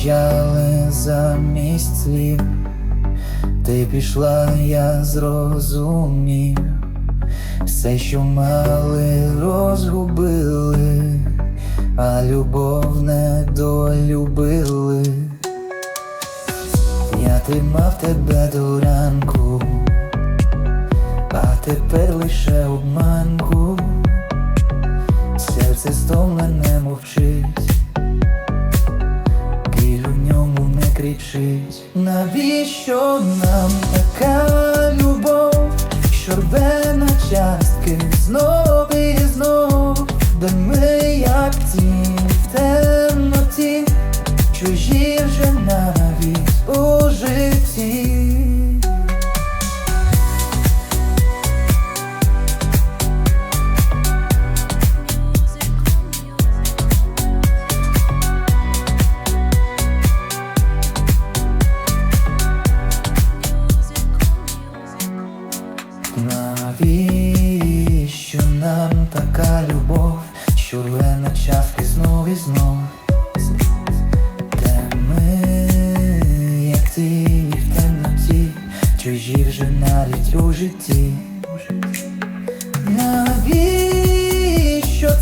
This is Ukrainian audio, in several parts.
Мовчали замість слів, ти пішла, я зрозумів, все, що мали, розгубили, а любов не долюбили. Я тримав тебе до ранку, а тепер лише обманку, серце стомлене мовчить. Біль у ньому не кричить. Навіщо нам така любов, що рве на частки Навіщо нам така любов, що рве на частки знов і знов? Де ми, як тіні в темноті, чужі вже навіть у житті. Навіщо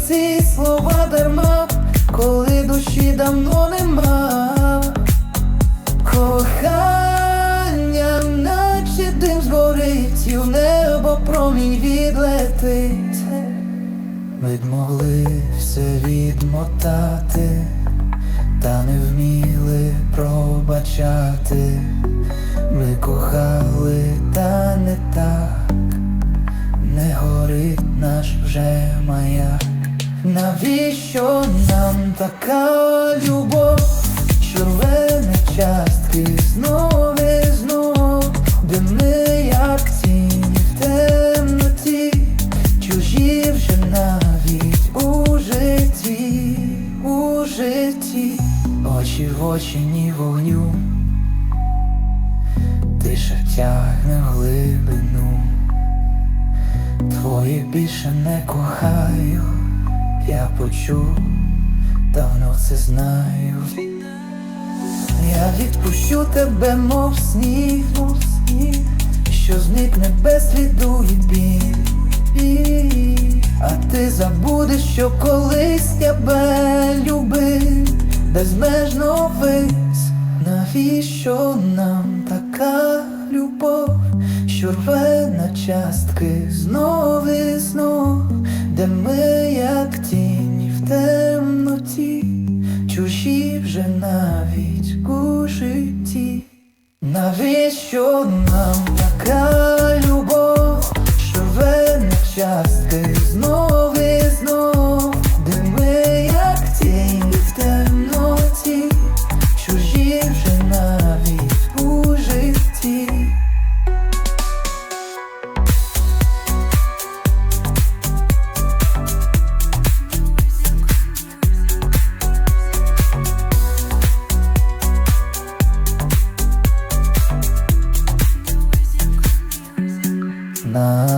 ці слова дарма, коли душі давно нема? Кохання, і в небо промінь відлетить. Все відмотати, та не вміли пробачати. Ми кохали, та не так, не горить наш вже маяк. Навіщо нам така любов, що частки знов житті, очі в очі, ні вогню, тиша тягне в глибину. Твої більше не кохаю, я почув, давно це знаю. Я відпущу тебе, мов сніг, мов сніг, що зникне без сліду і біль. А ти забудеш, що колись тебе любив, безмежно вись. Навіщо нам така любов, що рве на частки знов і знов, де ми, як тіні в темноті, чужі вже навіть у житті. Навіщо нам така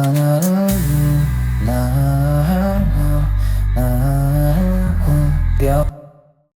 na na you na